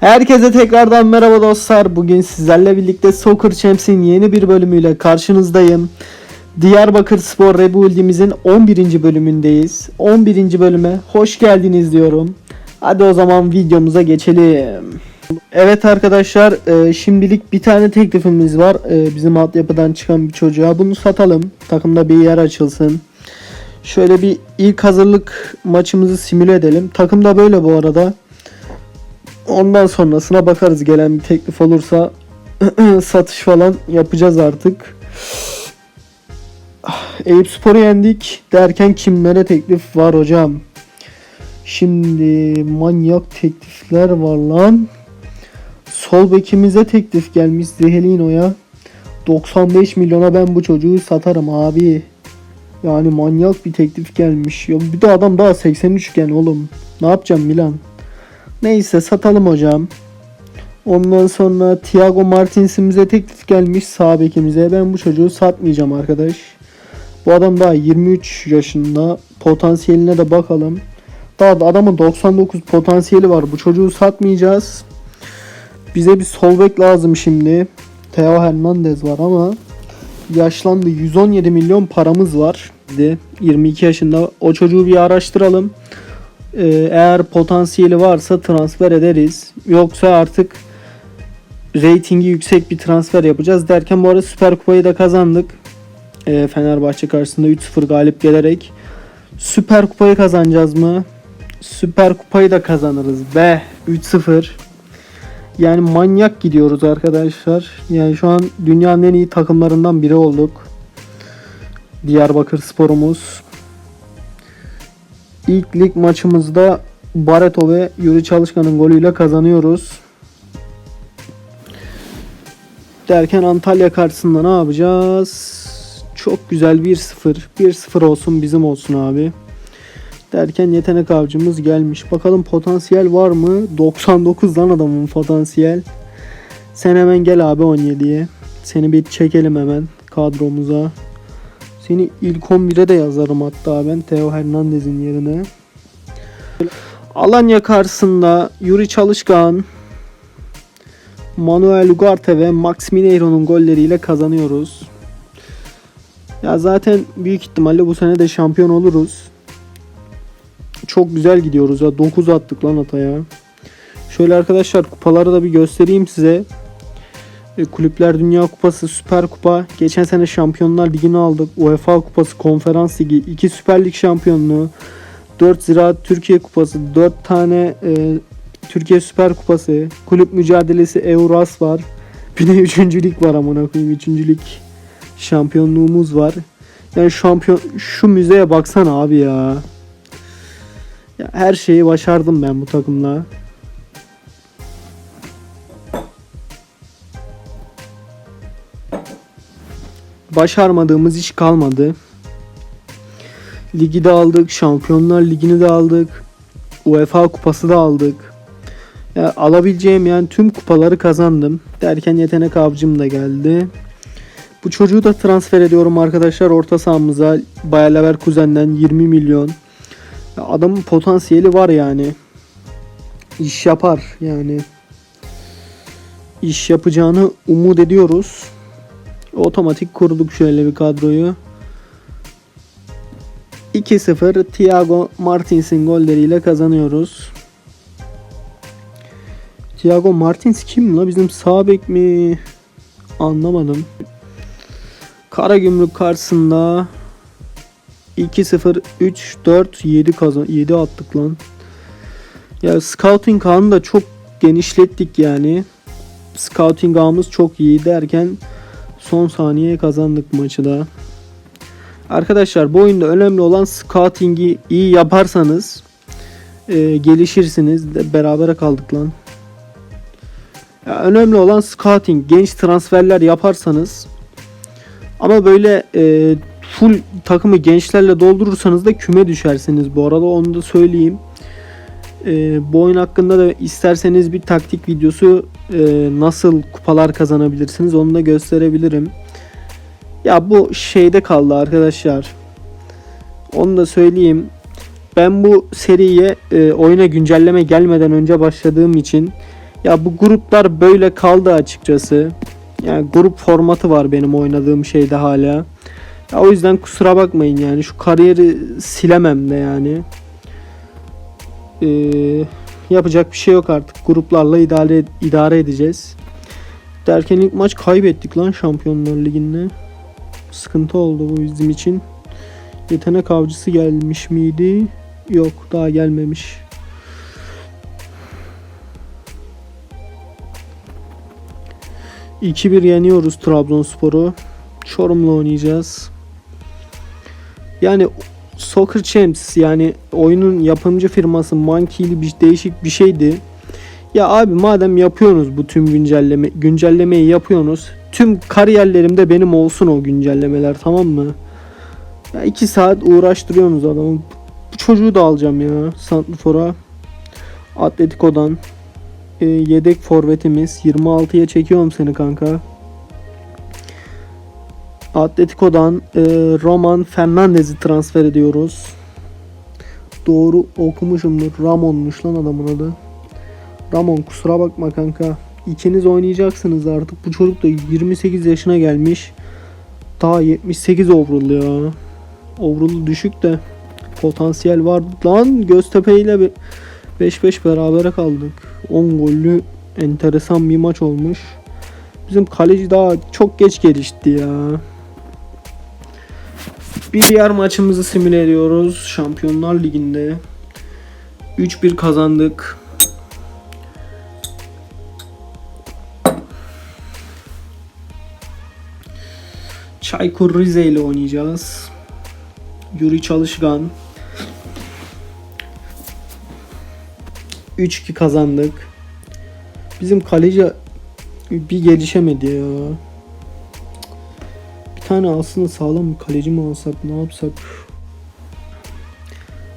Herkese tekrardan merhaba dostlar. Bugün sizlerle birlikte Soccer Champs'in yeni bir bölümüyle karşınızdayım. Diyarbakır Spor Rebuild'imizin 11. bölümündeyiz. 11. bölüme hoş geldiniz diyorum. Hadi o zaman videomuza geçelim. Evet arkadaşlar e, şimdilik bir tane teklifimiz var. E, bizim altyapıdan çıkan bir çocuğa bunu satalım. Takımda bir yer açılsın. Şöyle bir ilk hazırlık maçımızı simüle edelim. Takımda böyle bu arada. Ondan sonrasına bakarız gelen bir teklif olursa satış falan yapacağız artık. Ah, Eyüp Spor'u yendik derken kimlere teklif var hocam? Şimdi manyak teklifler var lan. Sol bekimize teklif gelmiş Zehelino'ya. 95 milyona ben bu çocuğu satarım abi. Yani manyak bir teklif gelmiş. Ya bir de adam daha 83 gen oğlum. Ne yapacağım Milan? Neyse satalım hocam. Ondan sonra Thiago Martins'imize teklif gelmiş sağ bekimize. Ben bu çocuğu satmayacağım arkadaş. Bu adam daha 23 yaşında. Potansiyeline de bakalım. Daha da adamın 99 potansiyeli var. Bu çocuğu satmayacağız. Bize bir sol bek lazım şimdi. Theo Hernandez var ama yaşlandı. 117 milyon paramız var. De 22 yaşında. O çocuğu bir araştıralım. Ee, eğer potansiyeli varsa transfer ederiz. Yoksa artık reytingi yüksek bir transfer yapacağız derken bu arada Süper Kupayı da kazandık. Ee, Fenerbahçe karşısında 3-0 galip gelerek. Süper Kupayı kazanacağız mı? Süper Kupayı da kazanırız be. 3-0. Yani manyak gidiyoruz arkadaşlar. Yani şu an dünyanın en iyi takımlarından biri olduk. Diyarbakır sporumuz. İlk lig maçımızda Bareto ve Yuri Çalışkan'ın golüyle kazanıyoruz. Derken Antalya karşısında ne yapacağız? Çok güzel 1-0. 1-0 olsun bizim olsun abi. Derken yetenek avcımız gelmiş. Bakalım potansiyel var mı? 99 lan adamın potansiyel. Sen hemen gel abi 17'ye. Seni bir çekelim hemen kadromuza. Seni ilk 11'e de yazarım hatta ben Theo Hernandez'in yerine. Alanya karşısında Yuri Çalışkan, Manuel Ugarte ve Max Mineiro'nun golleriyle kazanıyoruz. Ya zaten büyük ihtimalle bu sene de şampiyon oluruz. Çok güzel gidiyoruz ya. 9 attık lan Atay'a. Şöyle arkadaşlar kupaları da bir göstereyim size. E, Kulüpler Dünya Kupası, Süper Kupa. Geçen sene Şampiyonlar Ligi'ni aldık. UEFA Kupası, Konferans Ligi, 2 Süper Lig şampiyonluğu, 4 Ziraat Türkiye Kupası, 4 tane e, Türkiye Süper Kupası, kulüp mücadelesi Euras var. Bir de 3. lig var amına koyayım. 3. lig şampiyonluğumuz var. Yani şampiyon şu müzeye baksana abi ya. Ya her şeyi başardım ben bu takımla. Başarmadığımız iş kalmadı. Ligi de aldık, Şampiyonlar Ligi'ni de aldık. UEFA kupası da aldık. Ya alabileceğim yani tüm kupaları kazandım. Derken yetenek avcım da geldi. Bu çocuğu da transfer ediyorum arkadaşlar orta sahamıza. Bayer Leverkusen'den 20 milyon. Ya adamın potansiyeli var yani. İş yapar yani. İş yapacağını umut ediyoruz. Otomatik kurduk şöyle bir kadroyu. 2-0 Thiago Martins'in golleriyle kazanıyoruz. Thiago Martins kim la? Bizim sağ mi? Anlamadım. Karagümrük karşısında 2-0 3 4 7 kazan 7 attık lan. Ya scouting ağını da çok genişlettik yani. Scouting ağımız çok iyi derken son saniye kazandık maçı da. Arkadaşlar bu oyunda önemli olan scouting'i iyi yaparsanız e, gelişirsiniz. De berabere kaldık lan. Ya önemli olan scouting, genç transferler yaparsanız ama böyle e, full takımı gençlerle doldurursanız da küme düşersiniz bu arada onu da söyleyeyim. E, bu oyun hakkında da isterseniz bir taktik videosu nasıl kupalar kazanabilirsiniz onu da gösterebilirim. Ya bu şeyde kaldı arkadaşlar. Onu da söyleyeyim. Ben bu seriye e, oyuna güncelleme gelmeden önce başladığım için Ya bu gruplar böyle kaldı açıkçası. Yani grup formatı var benim oynadığım şeyde hala. Ya o yüzden kusura bakmayın yani şu kariyeri silemem de yani. Ee, yapacak bir şey yok artık. Gruplarla idare idare edeceğiz. Derken ilk maç kaybettik lan Şampiyonlar Ligi'nde. Sıkıntı oldu bu bizim için. Yetenek avcısı gelmiş miydi? Yok daha gelmemiş. İki bir yeniyoruz Trabzonspor'u. Çorum'la oynayacağız. Yani Soccer Champs yani oyunun yapımcı firması Monkey'li bir değişik bir şeydi. Ya abi madem yapıyorsunuz bu tüm güncelleme güncellemeyi yapıyorsunuz. Tüm kariyerlerimde benim olsun o güncellemeler tamam mı? Ya iki saat uğraştırıyorsunuz adamı. Bu çocuğu da alacağım ya Santrfor'a. Atletico'dan. E, yedek forvetimiz. 26'ya çekiyorum seni kanka. Atletico'dan e, Roman Fernandez'i transfer ediyoruz. Doğru okumuşumdur. Ramon'muş lan adamın adı. Ramon kusura bakma kanka. İkiniz oynayacaksınız artık. Bu çocuk da 28 yaşına gelmiş. Daha 78 overall ya. Overall düşük de potansiyel var. Lan Göztepe ile 5-5 berabere kaldık. 10 gollü enteresan bir maç olmuş. Bizim kaleci daha çok geç gelişti ya. Bir diğer maçımızı simüle ediyoruz. Şampiyonlar Ligi'nde. 3-1 kazandık. Çaykur Rize ile oynayacağız. Yuri Çalışkan. 3-2 kazandık. Bizim kaleci bir gelişemedi ya. Tane aslında sağlam bir kaleci mi alsak ne yapsak?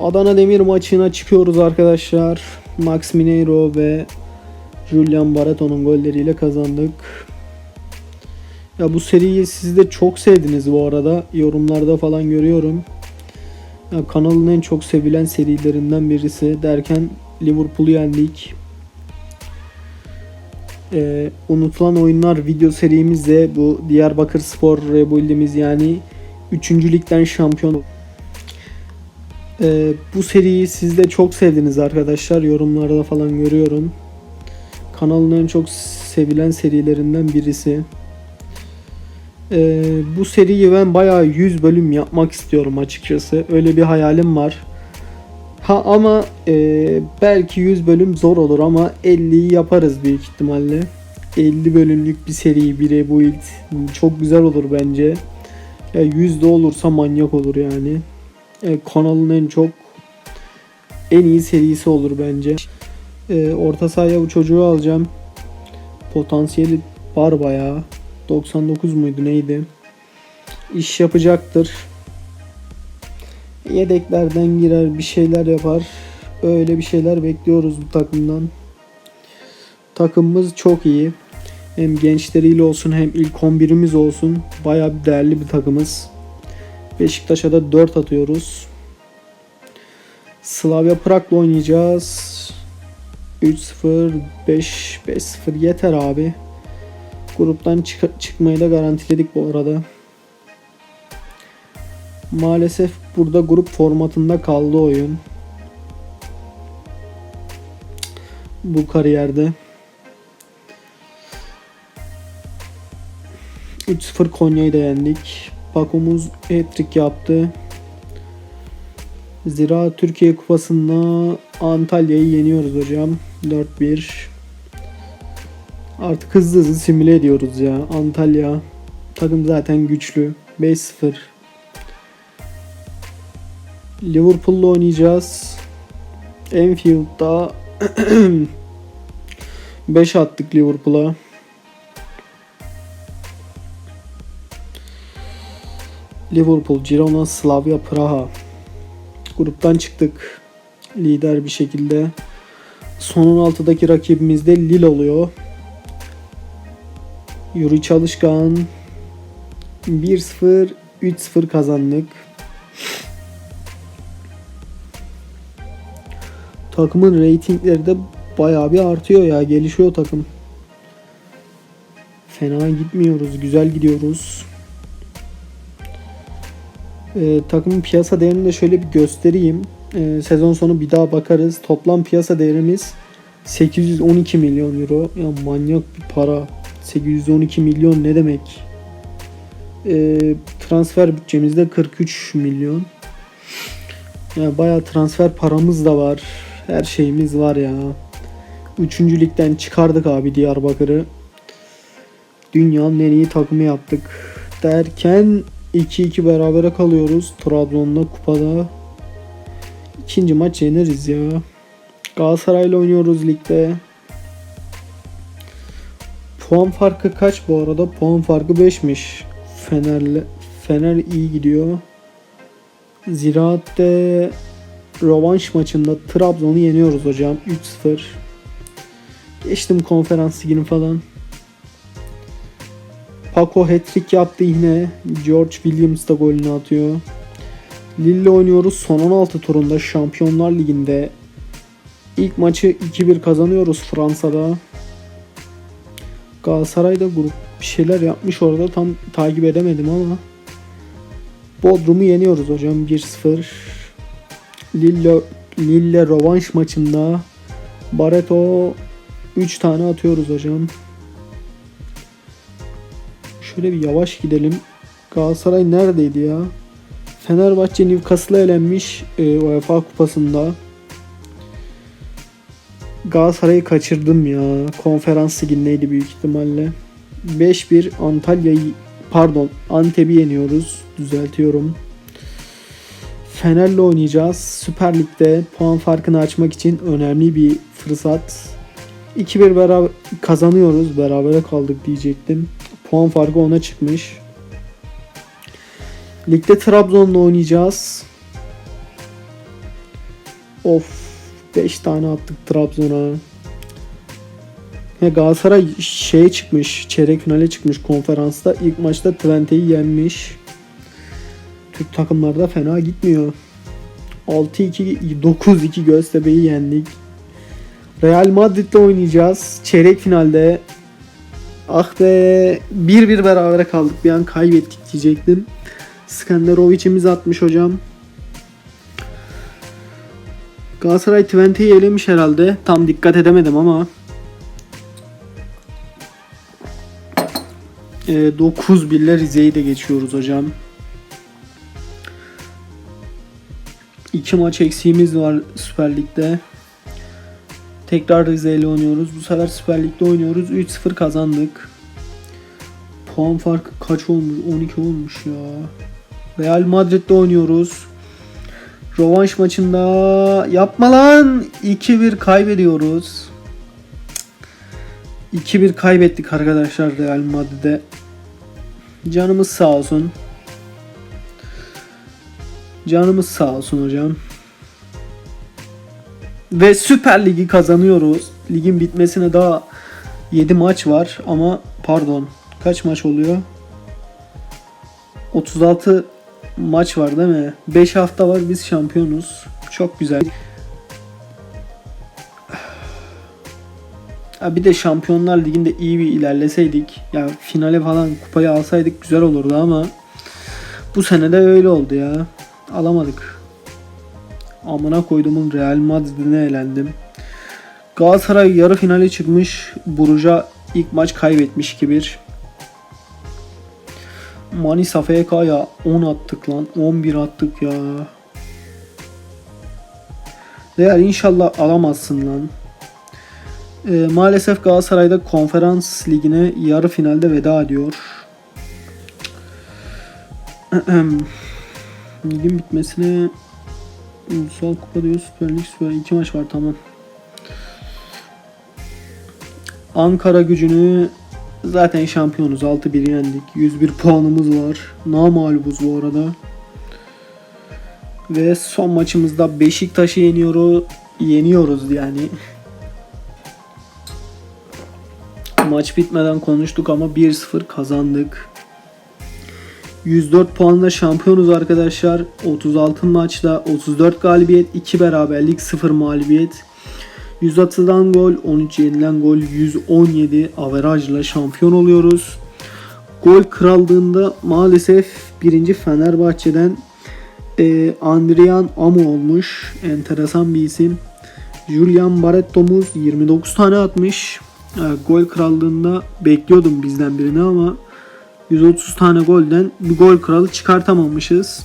Adana Demir maçına çıkıyoruz arkadaşlar. Max Mineiro ve Julian Barreto'nun golleriyle kazandık. Ya bu seriyi siz de çok sevdiniz bu arada. Yorumlarda falan görüyorum. Ya kanalın en çok sevilen serilerinden birisi derken Liverpool'u yendik. Ee, unutulan oyunlar video serimizde bu Diyarbakır Spor Rebuild'imiz yani 3. ligden şampiyon. Ee, bu seriyi siz de çok sevdiniz arkadaşlar. Yorumlarda falan görüyorum. Kanalın en çok sevilen serilerinden birisi. Ee, bu seriyi ben bayağı 100 bölüm yapmak istiyorum açıkçası. Öyle bir hayalim var. Ha ama e, belki 100 bölüm zor olur ama 50'yi yaparız büyük ihtimalle. 50 bölümlük bir seri bir rebuild çok güzel olur bence. Ya 100 de olursa manyak olur yani. E, kanalın en çok en iyi serisi olur bence. E, orta sahaya bu çocuğu alacağım. Potansiyeli var bayağı. 99 muydu neydi? İş yapacaktır. Yedeklerden girer bir şeyler yapar. Öyle bir şeyler bekliyoruz bu takımdan. Takımımız çok iyi. Hem gençleriyle olsun hem ilk 11'imiz olsun. Bayağı bir değerli bir takımız. Beşiktaş'a da 4 atıyoruz. Slavia Prag'la oynayacağız. 3-0, 5 5-0 yeter abi. Gruptan çık- çıkmayı da garantiledik bu arada. Maalesef burada grup formatında kaldı oyun. Bu kariyerde. 3-0 Konya'yı da yendik. Pakomuz hat-trick yaptı. Zira Türkiye Kupası'nda Antalya'yı yeniyoruz hocam. 4-1. Artık hızlı hızlı simüle ediyoruz ya. Antalya takım zaten güçlü. 5-0. Liverpool'la oynayacağız. Enfield'da 5 attık Liverpool'a. Liverpool, Girona, Slavia, Praha. Gruptan çıktık. Lider bir şekilde. Sonun altıdaki rakibimiz de Lille oluyor. Yuri Çalışkan 1-0 3-0 kazandık. Takımın reytingleri de bayağı bir artıyor ya. Gelişiyor takım. Fena gitmiyoruz. Güzel gidiyoruz. Ee, takımın piyasa değerini de şöyle bir göstereyim. Ee, sezon sonu bir daha bakarız. Toplam piyasa değerimiz 812 milyon euro. Ya manyak bir para. 812 milyon ne demek? Ee, transfer bütçemizde 43 milyon. Ya bayağı transfer paramız da var. Her şeyimiz var ya. Üçüncü ligden çıkardık abi Diyarbakır'ı. Dünyanın en iyi takımı yaptık. Derken 2-2 berabere kalıyoruz. Trabzon'da kupada. İkinci maç yeneriz ya. Galatasaray'la oynuyoruz ligde. Puan farkı kaç bu arada? Puan farkı 5'miş. Fener'le Fener iyi gidiyor. Ziraat'te rövanş maçında Trabzon'u yeniyoruz hocam. 3-0. Geçtim konferans ligini falan. Paco hat-trick yaptı yine. George Williams da golünü atıyor. Lille oynuyoruz son 16 turunda Şampiyonlar Ligi'nde. İlk maçı 2-1 kazanıyoruz Fransa'da. Galatasaray'da grup bir şeyler yapmış orada tam takip edemedim ama. Bodrum'u yeniyoruz hocam 1-0. Lille, Lille rövanş maçında Barreto 3 tane atıyoruz hocam. Şöyle bir yavaş gidelim. Galatasaray neredeydi ya? Fenerbahçe Newcastle'a elenmiş e, UEFA kupasında. Galatasaray'ı kaçırdım ya. Konferans ligindeydi büyük ihtimalle. 5-1 Antalya'yı pardon Antep'i yeniyoruz. Düzeltiyorum. Fener'le oynayacağız. Süper Lig'de puan farkını açmak için önemli bir fırsat. 2-1 beraber kazanıyoruz. Berabere kaldık diyecektim. Puan farkı ona çıkmış. Ligde Trabzon'la oynayacağız. Of 5 tane attık Trabzon'a. He, Galatasaray şeye çıkmış. Çeyrek finale çıkmış konferansta. İlk maçta Twente'yi yenmiş. Türk takımlarda fena gitmiyor. 6-2 9-2 Göztepe'yi yendik. Real Madrid'le oynayacağız. Çeyrek finalde. Ah be 1-1 berabere kaldık. Bir an kaybettik diyecektim. Skanderovic'imiz atmış hocam. Galatasaray Twente'yi elemiş herhalde. Tam dikkat edemedim ama. E, 9 birler Rize'yi de geçiyoruz hocam. İki maç eksiğimiz var Süper Lig'de. Tekrar Rize ile oynuyoruz. Bu sefer Süper Lig'de oynuyoruz. 3-0 kazandık. Puan farkı kaç olmuş? 12 olmuş ya. Real Madrid'de oynuyoruz. Rövanş maçında yapma lan 2-1 kaybediyoruz. 2-1 kaybettik arkadaşlar Real Madrid'de. Canımız sağ olsun. Canımız sağ olsun hocam. Ve Süper Ligi kazanıyoruz. Ligin bitmesine daha 7 maç var ama pardon kaç maç oluyor? 36 maç var değil mi? 5 hafta var biz şampiyonuz. Çok güzel. Ha bir de Şampiyonlar Ligi'nde iyi bir ilerleseydik. Ya finale falan kupayı alsaydık güzel olurdu ama bu sene de öyle oldu ya. Alamadık. Amına koyduğumun Real Madrid'ine elendim. Galatasaray yarı finale çıkmış. Buruja ilk maç kaybetmiş 2-1. Manisa FK'ya 10 attık lan. 11 attık ya. Real inşallah alamazsın lan. Ee, maalesef Galatasaray'da konferans ligine yarı finalde veda ediyor. Ligin bitmesine Ulusal Kupa diyor Süper Lig Süper iki maç var tamam. Ankara gücünü zaten şampiyonuz 6-1 yendik. 101 puanımız var. Namalubuz bu arada. Ve son maçımızda Beşiktaş'ı yeniyoruz. Yeniyoruz yani. Maç bitmeden konuştuk ama 1-0 kazandık. 104 puanla şampiyonuz arkadaşlar. 36 maçta 34 galibiyet, 2 beraberlik, 0 mağlubiyet. 100 atılan gol, 13 yenilen gol, 117 averajla şampiyon oluyoruz. Gol krallığında maalesef birinci Fenerbahçe'den e, Andrian Amo olmuş. Enteresan bir isim. Julian Barretto'muz 29 tane atmış. E, gol krallığında bekliyordum bizden birini ama 130 tane golden bir gol kralı çıkartamamışız.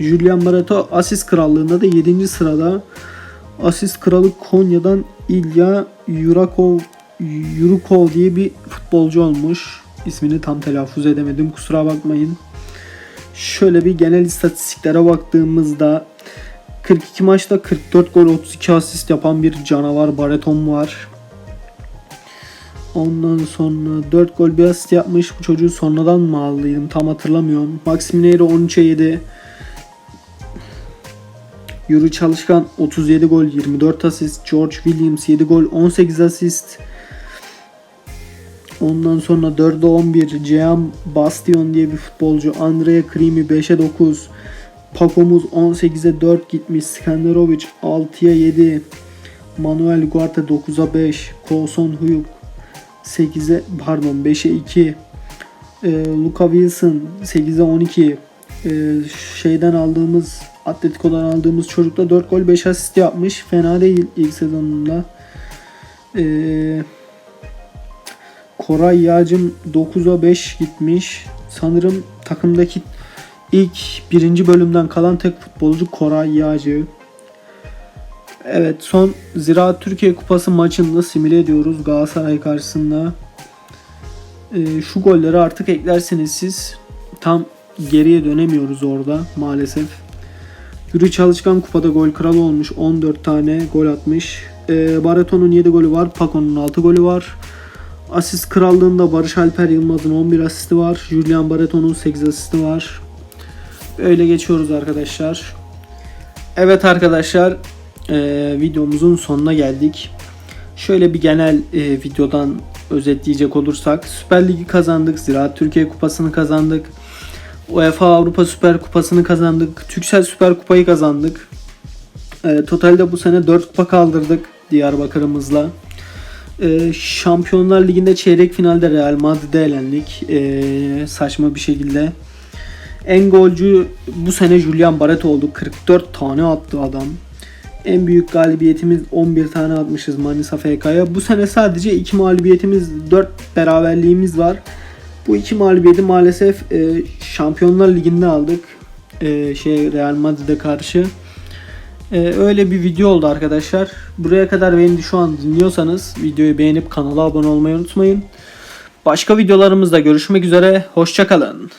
Julian Barreto asist krallığında da 7. sırada. Asist kralı Konya'dan İlya Yurakov Yurukov diye bir futbolcu olmuş. İsmini tam telaffuz edemedim kusura bakmayın. Şöyle bir genel istatistiklere baktığımızda 42 maçta 44 gol 32 asist yapan bir canavar Bareton var. Ondan sonra 4 gol bir asist yapmış. Bu çocuğu sonradan mı aldıydım tam hatırlamıyorum. Max Mineiro 13'e 7. Yuri Çalışkan 37 gol 24 asist. George Williams 7 gol 18 asist. Ondan sonra 4'e 11 Ceam Bastion diye bir futbolcu. Andrea Krimi 5'e 9. Pakomuz 18'e 4 gitmiş. Skanderovic 6'ya 7. Manuel Ugarte 9'a 5. Coulson Huyuk 8'e pardon 5'e 2. Ee, Luka Wilson 8'e 12. Ee, şeyden aldığımız Atletico'dan aldığımız çocukla 4 gol 5 asist yapmış. Fena değil ilk sezonunda. Ee, Koray Yağcım 9'a 5 gitmiş. Sanırım takımdaki ilk birinci bölümden kalan tek futbolcu Koray Yağcı. Evet son Ziraat Türkiye Kupası maçında simüle ediyoruz Galatasaray karşısında. Ee, şu golleri artık eklerseniz siz tam geriye dönemiyoruz orada maalesef. Yuri Çalışkan kupada gol kralı olmuş. 14 tane gol atmış. Ee, Bareto'nun 7 golü var. Paco'nun 6 golü var. Asist krallığında Barış Alper Yılmaz'ın 11 asisti var. Julian Barreto'nun 8 asisti var. Öyle geçiyoruz arkadaşlar. Evet arkadaşlar e, videomuzun sonuna geldik. Şöyle bir genel e, videodan özetleyecek olursak Süper Ligi kazandık. Ziraat Türkiye Kupası'nı kazandık. UEFA Avrupa Süper Kupası'nı kazandık. Türksel Süper Kupayı kazandık. E, totalde bu sene 4 kupa kaldırdık Diyarbakır'ımızla. E, Şampiyonlar Ligi'nde çeyrek finalde Real Madrid'e elendik. E, saçma bir şekilde. En golcü bu sene Julian Barret oldu. 44 tane attı adam. En büyük galibiyetimiz 11 tane atmışız Manisa FK'ya. Bu sene sadece 2 mağlubiyetimiz, 4 beraberliğimiz var. Bu iki mağlubiyeti maalesef e, Şampiyonlar Ligi'nde aldık. E, şey Real Madrid'e karşı. E, öyle bir video oldu arkadaşlar. Buraya kadar beni şu an dinliyorsanız videoyu beğenip kanala abone olmayı unutmayın. Başka videolarımızda görüşmek üzere. Hoşçakalın.